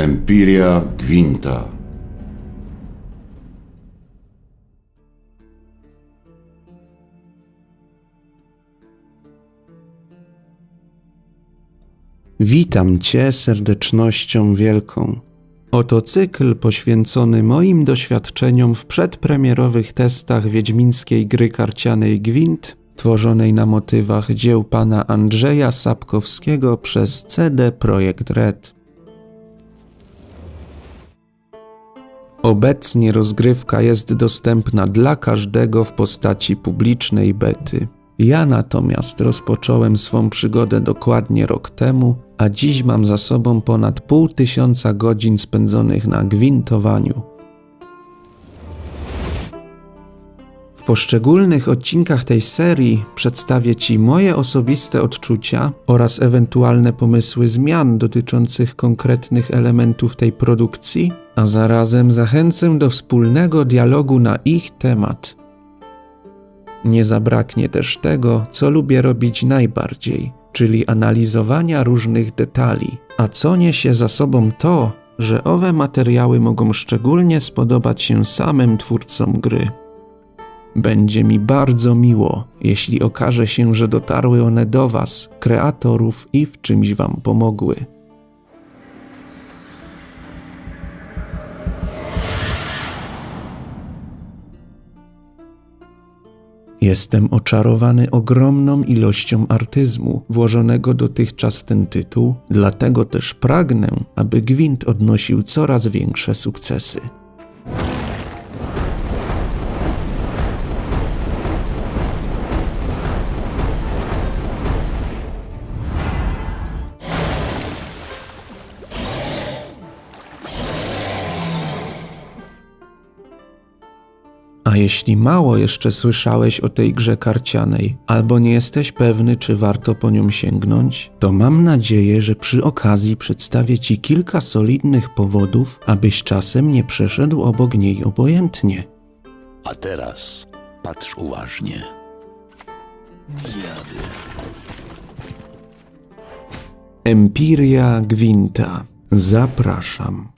Empiria Gwinta. Witam Cię serdecznością wielką. Oto cykl poświęcony moim doświadczeniom w przedpremierowych testach wiedźmińskiej gry karcianej Gwint, tworzonej na motywach dzieł pana Andrzeja Sapkowskiego przez CD Projekt Red. Obecnie rozgrywka jest dostępna dla każdego w postaci publicznej bety. Ja natomiast rozpocząłem swą przygodę dokładnie rok temu, a dziś mam za sobą ponad pół tysiąca godzin spędzonych na gwintowaniu. W poszczególnych odcinkach tej serii przedstawię Ci moje osobiste odczucia oraz ewentualne pomysły zmian dotyczących konkretnych elementów tej produkcji, a zarazem zachęcę do wspólnego dialogu na ich temat. Nie zabraknie też tego, co lubię robić najbardziej, czyli analizowania różnych detali, a co niesie za sobą to, że owe materiały mogą szczególnie spodobać się samym twórcom gry. Będzie mi bardzo miło, jeśli okaże się, że dotarły one do Was, kreatorów, i w czymś Wam pomogły. Jestem oczarowany ogromną ilością artyzmu włożonego dotychczas w ten tytuł, dlatego też pragnę, aby Gwint odnosił coraz większe sukcesy. A jeśli mało jeszcze słyszałeś o tej grze karcianej, albo nie jesteś pewny, czy warto po nią sięgnąć, to mam nadzieję, że przy okazji przedstawię Ci kilka solidnych powodów, abyś czasem nie przeszedł obok niej obojętnie. A teraz patrz uważnie. Empiria Gwinta. Zapraszam.